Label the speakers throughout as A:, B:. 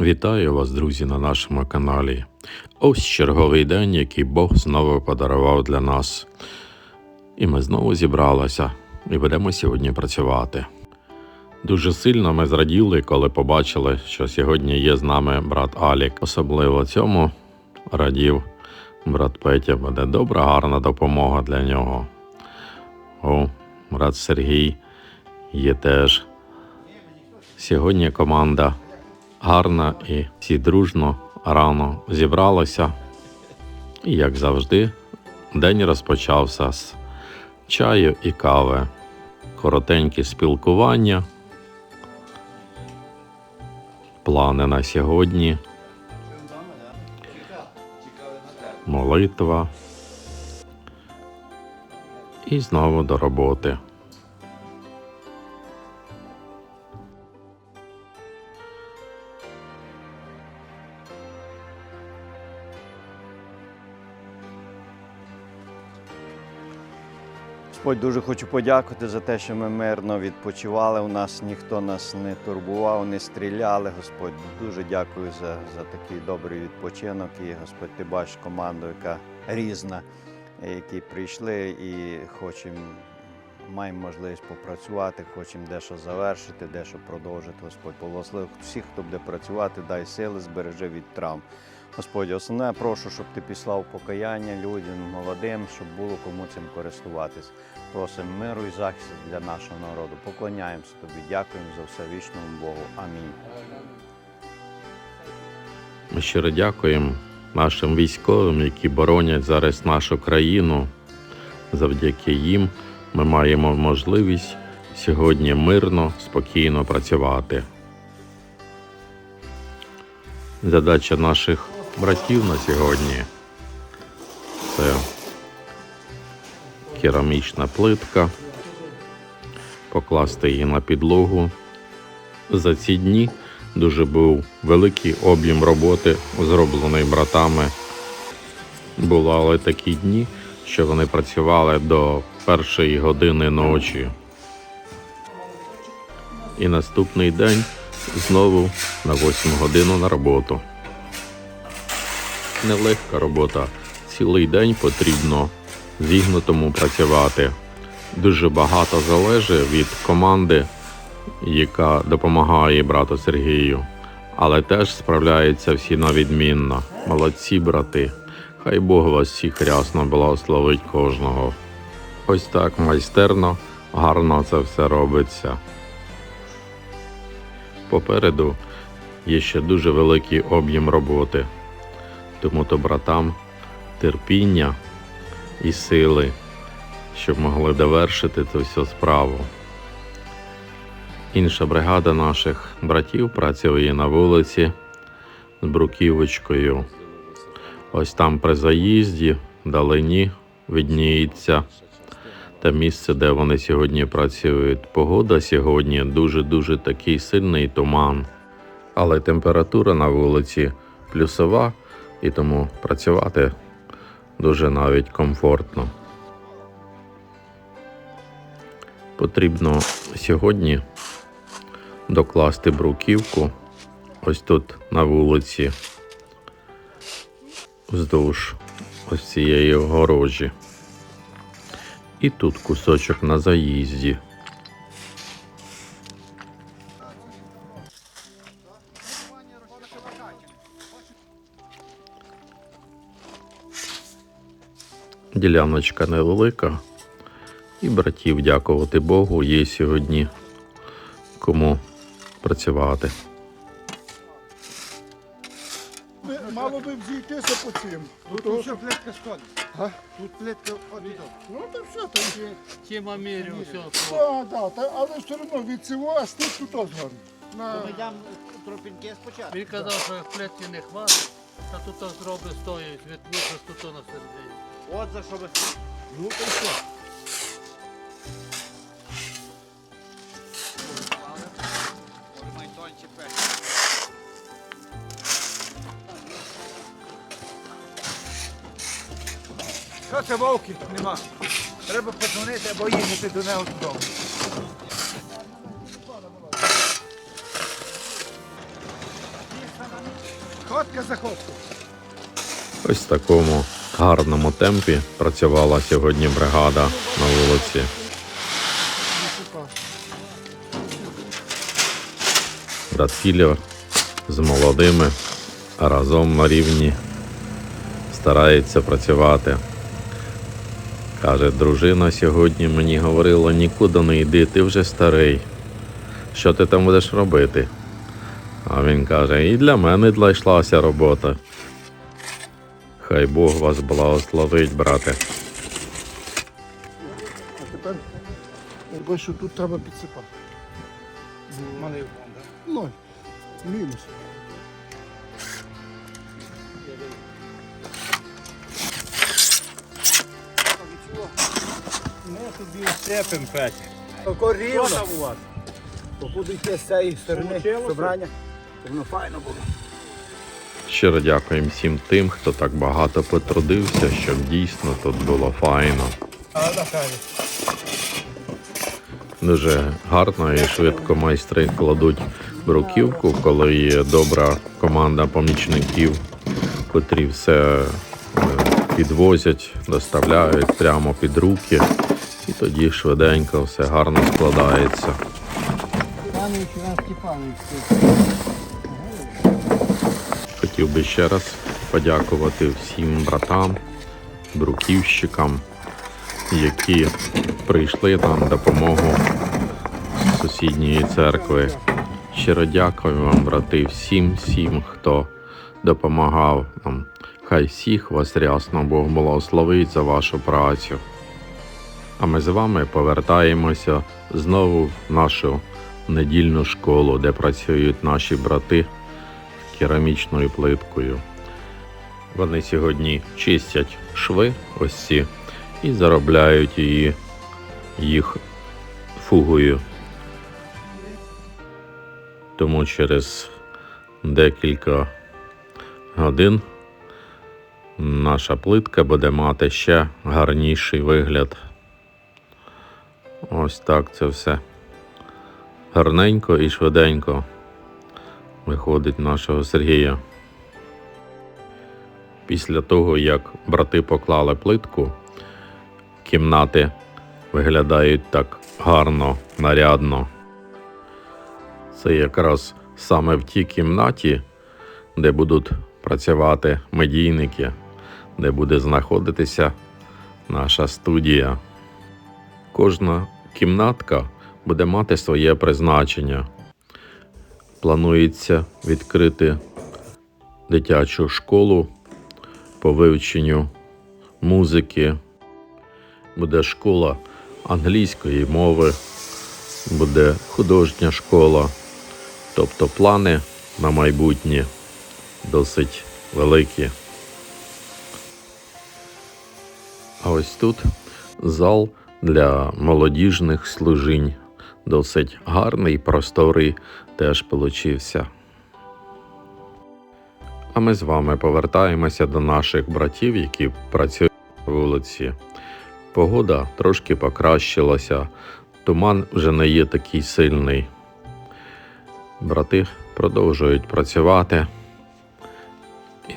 A: Вітаю вас, друзі, на нашому каналі. Ось черговий день, який Бог знову подарував для нас. І ми знову зібралися і будемо сьогодні працювати. Дуже сильно ми зраділи, коли побачили, що сьогодні є з нами брат Алік. Особливо цьому радів брат Петя. Буде добра, гарна допомога для нього. О, брат Сергій є теж. Сьогодні команда гарна і всі дружно рано зібралися. І, як завжди, день розпочався з чаю і кави, коротенькі спілкування, плани на сьогодні, молитва і знову до роботи.
B: Господь, дуже хочу подякувати за те, що ми мирно відпочивали. У нас ніхто нас не турбував, не стріляли. Господь, дуже дякую за, за такий добрий відпочинок. І Господь, ти бачиш команду, яка різна, які прийшли і хочемо. Маємо можливість попрацювати, хочемо дещо завершити, дещо продовжити. Господь благослови всіх, хто буде працювати, дай сили, збережи від травм. Господь, основне прошу, щоб ти післав покаяння людям молодим, щоб було кому цим користуватись. Просимо миру і захисту для нашого народу. Поклоняємося тобі, дякуємо за все вічному Богу. Амінь.
A: Ми щиро дякуємо нашим військовим, які боронять зараз нашу країну. Завдяки їм ми маємо можливість сьогодні мирно, спокійно працювати. Задача наших братів на сьогодні це керамічна плитка, покласти її на підлогу. За ці дні дуже був великий об'єм роботи, зроблений братами. Бували такі дні, що вони працювали до першої години ночі. І наступний день знову на 8 годину на роботу. Нелегка робота. Цілий день потрібно зігнутому працювати. Дуже багато залежить від команди, яка допомагає брату Сергію, але теж справляються всі на відмінно. Молодці, брати. Хай Бог вас всіх рясно благословить кожного. Ось так майстерно, гарно це все робиться. Попереду є ще дуже великий об'єм роботи, тому то братам терпіння і сили, щоб могли довершити цю всю справу. Інша бригада наших братів працює на вулиці з бруківочкою. Ось там при заїзді, вдалині видніється те місце, де вони сьогодні працюють. Погода сьогодні дуже-дуже такий сильний туман, але температура на вулиці плюсова, і тому працювати дуже навіть комфортно. Потрібно сьогодні докласти бруківку ось тут на вулиці вздовж ось цієї огорожі. І тут кусочок на заїзді. Діляночка невелика. І братів, дякувати Богу, є сьогодні кому працювати.
C: Мало би взійтися по цим.
D: Тут все плитка сходить. Тут плитка одна.
C: Ну то все там є.
E: Тема все.
C: Так, так, та, але все одно від цього а тут згорить. На...
D: Ми тропінки спочатку.
E: Він казав, що як плетки не хватить, та тут зроби стоїть, відмісно тут на середині.
D: От за що ви
C: Ну то все.
D: Що це вовки? Нема. Треба подзвонити або їхати до нього додому. Ходка за ходку.
A: Ось такому гарному темпі працювала сьогодні бригада на вулиці. Брат Філів з молодими разом на рівні старається працювати. Каже, дружина сьогодні мені говорила, нікуди не йди, ти вже старий. Що ти там будеш робити? А він каже, і для мене знайшлася робота. Хай Бог вас благословить, брате.
C: А тепер я бачу, що тут треба підсипати.
D: Малий вон, да?
C: Ноль. Мінус.
D: Ми тобі степим, Петя. Тако рівно. Що там у вас? Покуди йти з цієї сторони собрання, то воно файно було.
A: Щиро дякуємо всім тим, хто так багато потрудився, щоб дійсно тут було файно. Дуже гарно і швидко майстри кладуть бруківку, коли є добра команда помічників, котрі все е, підвозять, доставляють прямо під руки, і тоді швиденько все гарно складається.
C: Степанович Іван Степанович.
A: Хотів би ще раз подякувати всім братам, бруківщикам, які прийшли нам допомогу з сусідньої церкви. Щиро дякую вам, брати, всім, всім, хто допомагав нам. Хай всіх вас рясно Бог благословить за вашу працю. А ми з вами повертаємося знову в нашу недільну школу, де працюють наші брати керамічною плиткою. Вони сьогодні чистять шви ось ці і заробляють її їх фугою. Тому через декілька годин наша плитка буде мати ще гарніший вигляд. Ось так це все гарненько і швиденько виходить нашого Сергія. Після того, як брати поклали плитку, кімнати виглядають так гарно, нарядно. Це якраз саме в тій кімнаті, де будуть працювати медійники, де буде знаходитися наша студія. Кожна кімнатка буде мати своє призначення планується відкрити дитячу школу по вивченню музики. Буде школа англійської мови, буде художня школа. Тобто плани на майбутнє досить великі. А ось тут зал для молодіжних служінь. Досить гарний, просторий теж получився. А ми з вами повертаємося до наших братів, які працюють на вулиці. Погода трошки покращилася, туман вже не є такий сильний. Брати продовжують працювати.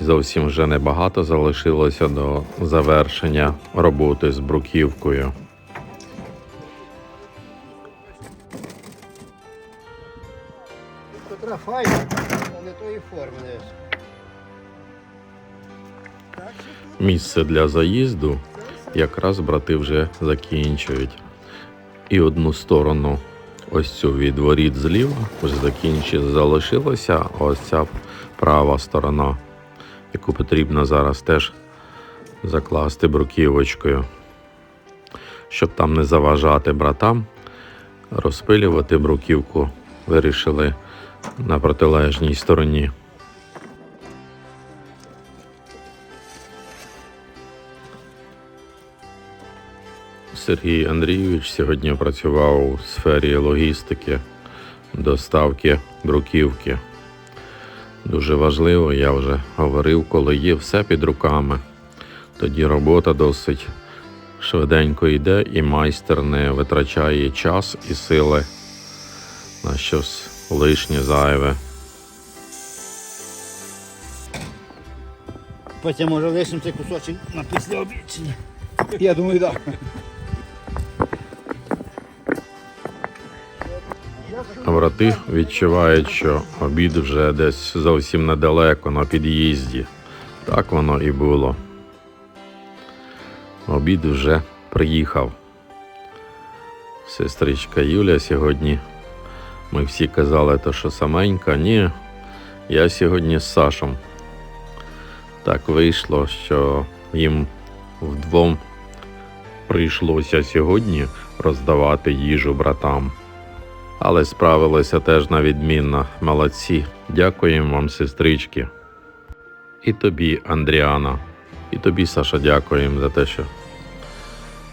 A: І зовсім вже небагато залишилося до завершення роботи з бруківкою.
C: Файна, не тої форми.
A: Місце для заїзду якраз брати вже закінчують. І одну сторону, ось цю від воріт зліва, вже закінчить, залишилася ось ця права сторона, яку потрібно зараз теж закласти бруківочкою. Щоб там не заважати братам, розпилювати бруківку вирішили на протилежній стороні. Сергій Андрійович сьогодні працював у сфері логістики, доставки бруківки. Дуже важливо, я вже говорив, коли є все під руками, тоді робота досить швиденько йде і майстер не витрачає час і сили на щось лишнє зайве.
D: Потім може лишимо цей кусочок на після обічення. Я думаю, так.
A: Брати відчувають, що обід вже десь зовсім недалеко на під'їзді. Так воно і було. Обід вже приїхав. Сестричка Юля сьогодні. Ми всі казали, то що саменька. Ні, я сьогодні з Сашем. Так вийшло, що їм вдвом прийшлося сьогодні роздавати їжу братам. Але справилися теж на відмінно. Молодці. Дякуємо вам, сестрички. І тобі, Андріана. І тобі, Саша, дякуємо за те, що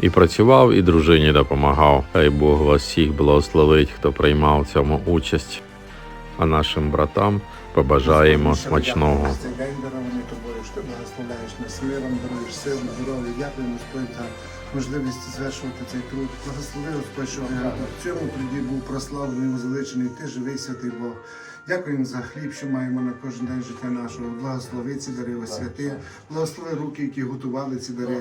A: і працював, і дружині допомагав. Хай Бог вас всіх благословить, хто приймав в цьому участь. А нашим братам побажаємо смачного.
C: Ти благословляєш нас миром, даруєш силу, здоров'я. Дякуємо, Господь, за можливість звершувати цей труд. Благослови, Господь, щоб в цьому труді був прославлений, возвеличений, ти живий святий Бог. Дякуємо за хліб, що маємо на кожен день життя нашого. Благослови ці дари, святи. Благослови руки, які готували ці дари.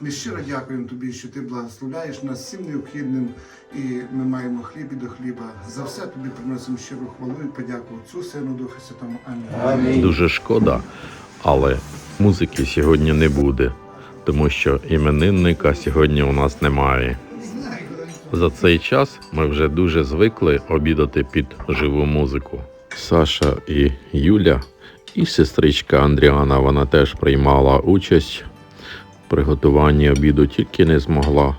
C: Ми щиро дякуємо тобі, що ти благословляєш нас всім необхідним, і ми маємо хліб і до хліба. За все тобі приносимо щиру хвалу і подяку Отцю, Сину, Духу Святому. Амінь.
A: Дуже шкода, але музики сьогодні не буде, тому що іменинника сьогодні у нас немає. За цей час ми вже дуже звикли обідати під живу музику. Саша і Юля, і сестричка Андріана, вона теж приймала участь в приготуванні обіду, тільки не змогла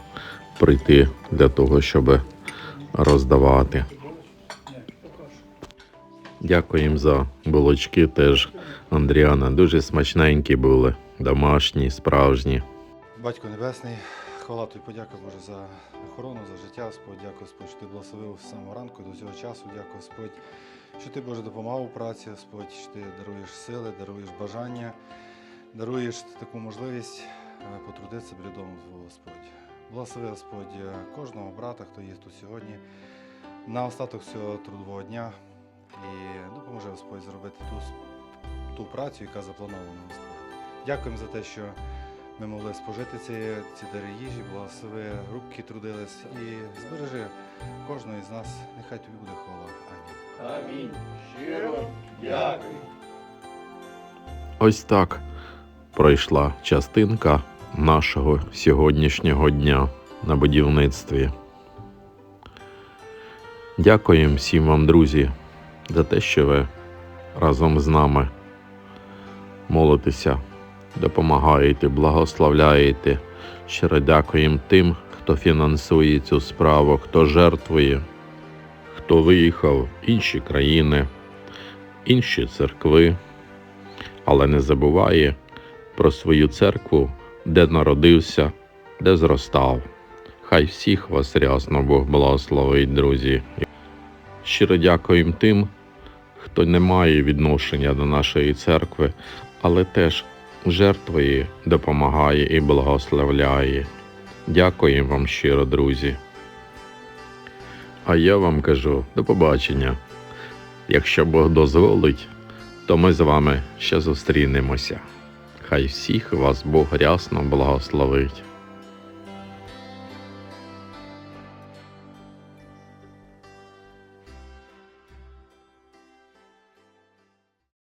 A: прийти для того, щоб роздавати. Дякуємо за булочки теж, Андріана. Дуже смачненькі були, домашні, справжні.
F: Батько Небесний, хвала тобі, подяка Боже за охорону, за життя, Господь. Дякую, Господь, що ти благословив з самого ранку до цього часу. Дякую, Господь, що ти Боже допомагав у праці, Господь, що ти даруєш сили, даруєш бажання, даруєш таку можливість е, потрудитися біля дому Твого, Господь. Благослови, Господь, е, кожного брата, хто є тут сьогодні, на остаток цього трудового дня. І допоможи, Господь, зробити ту, ту працю, яка запланована, Господь. Дякуємо за те, що ми могли спожити ці, ці дари їжі, благослови руки трудились і збережи кожного із нас. Нехай тобі буде хвала. Амінь.
A: Ось так пройшла частинка нашого сьогоднішнього дня на будівництві. Дякуємо всім вам, друзі, за те, що ви разом з нами молитеся, допомагаєте, благословляєте. Щиро дякуємо тим, хто фінансує цю справу, хто жертвує, хто виїхав інші країни, інші церкви але не забуває про свою церкву, де народився, де зростав. Хай всіх вас рясно Бог благословить, друзі. Щиро дякуємо тим, хто не має відношення до нашої церкви, але теж жертвує, допомагає і благословляє. Дякуємо вам щиро, друзі. А я вам кажу до побачення. Якщо Бог дозволить, то ми з вами ще зустрінемося. Хай всіх вас Бог рясно благословить.